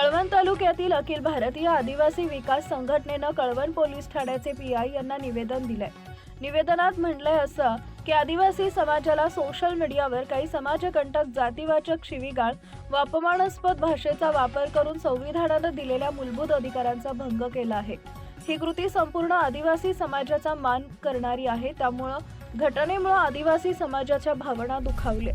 कळवण तालुक्यातील अखिल भारतीय आदिवासी विकास संघटनेनं कळवण पोलीस ठाण्याचे पी आय यांना निवेदन दिलंय. निवेदनात म्हणलंय असं की आदिवासी समाजाला सोशल मीडियावर काही समाजकंटक जातीवाचक शिवीगाळ व अपमानास्पद भाषेचा वापर करून संविधानानं दिलेल्या मूलभूत अधिकारांचा भंग केला आहे. ही कृती संपूर्ण आदिवासी समाजाचा मान करणारी आहे. त्यामुळं घटनेमुळे आदिवासी समाजाच्या भावना दुखावल्या.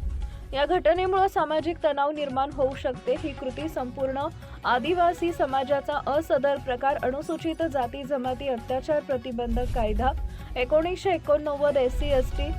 या घटनेमुळे सामाजिक तणाव निर्माण होऊ शकते. ही कृती संपूर्ण आदिवासी समाजाचा असदर प्रकार अनुसूचित जाती जमाती अत्याचार प्रतिबंधक कायदा एकोणीसशे एकोणनव्वद S C S T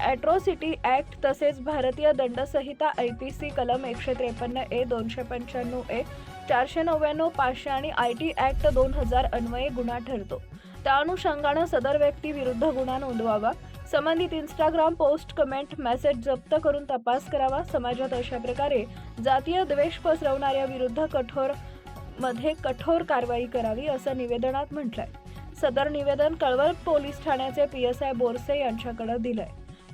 atrocity act तसेच भारतीय दंडसंहिता आय पी सी कलम एकशे त्रेपन्न ए दोनशे पंच्याण्णव ए चारशे नव्याण्णव पाचशे आणि आय टी ॲक्ट दोन हजार अन्वये गुन्हा ठरतो. त्या अनुषंगानं सदर व्यक्ती विरुद्ध गुन्हा नोंदवावा. संबंधित इंस्टाग्राम पोस्ट कमेंट मेसेज जप्त करून तपास करावा. समाजात अशा प्रकारे जातीय द्वेष पसरवणाऱ्या विरुद्ध कठोरमध्ये कठोर कारवाई करावी असं निवेदनात म्हटलंय. सदर निवेदन कळवळ पोलीस ठाण्याचे पी एस आय बोरसे यांच्याकडे दिलंय.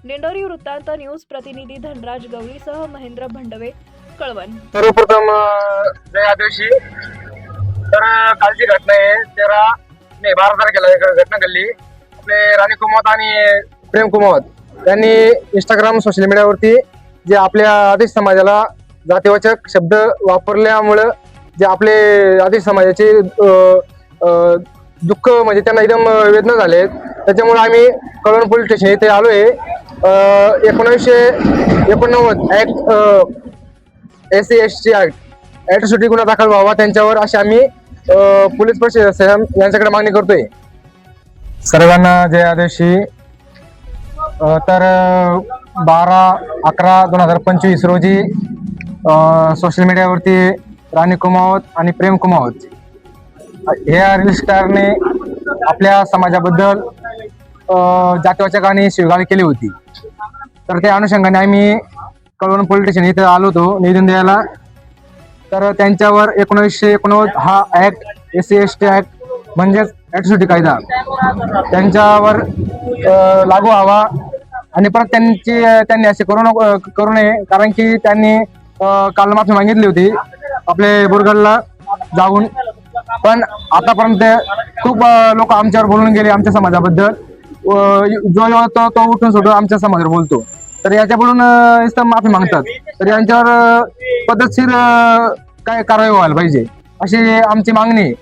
दिंडोरी वृत्तांत न्यूज प्रतिनिधी धनराज गवळीसह महेंद्र भंडवे कळवण. सर्वप्रथम अं, दिवशी तर कालची घटना आहे तेरा नाही बारा तारखेला घटना घडली. आपले राणी कुमावत आणि प्रेम कुमावत. त्यांनी इंस्टाग्राम सोशल मीडियावरती जे आपल्या आदिश समाजाला जातीवाचक शब्द वापरल्यामुळं जे आपले आदिश समाजाचे दुःख म्हणजे त्यांना एकदम वेदना झाले. आहेत त्याच्यामुळे आम्ही कळवण पोलीस स्टेशन इथे आलो आहे एकोणीसशे एकोणनव्वद act S C S T act atrocity गुन्हा दाखल व्हावा त्यांच्यावर अशी आम्ही पोलीस प्रशासन यांच्याकडे मागणी करतोय. सर्वांना जय आदेशी तर बारा अकरा दोन हजार पंचवीस रोजी सोशल मीडियावरती राणी कुमावत आणि प्रेम कुमावत ह्या रील स्टारने आपल्या समाजाबद्दल अ, जातीवाचक आणि केली होती. तर त्या अनुषंगाने आम्ही कळवण पोलीस स्टेशन इथे आलो होतो निवेदन द्यायला. तर त्यांच्यावर एकोणीसशे एकोणनव्वद हा act S C S T act म्हणजेच ऍट्रॉसिटी कायदा. त्यांच्यावर लागू व्हावा. आणि परत त्यांची त्यांनी असे करू नको करू नये कारण की त्यांनी काल माफी मागितली होती आपले बुरगडला जाऊन. पण आतापर्यंत खूप लोक आमच्यावर बोलून गेले आमच्या समाजाबद्दल. जो येतो तो उठून सुटून आमच्या समाजावर बोलतो. तर याच्याकडून माफी मागतात. तर यांच्यावर पद्धतशीर काय कारवाई व्हायला पाहिजे अशी आमची मागणी आहे.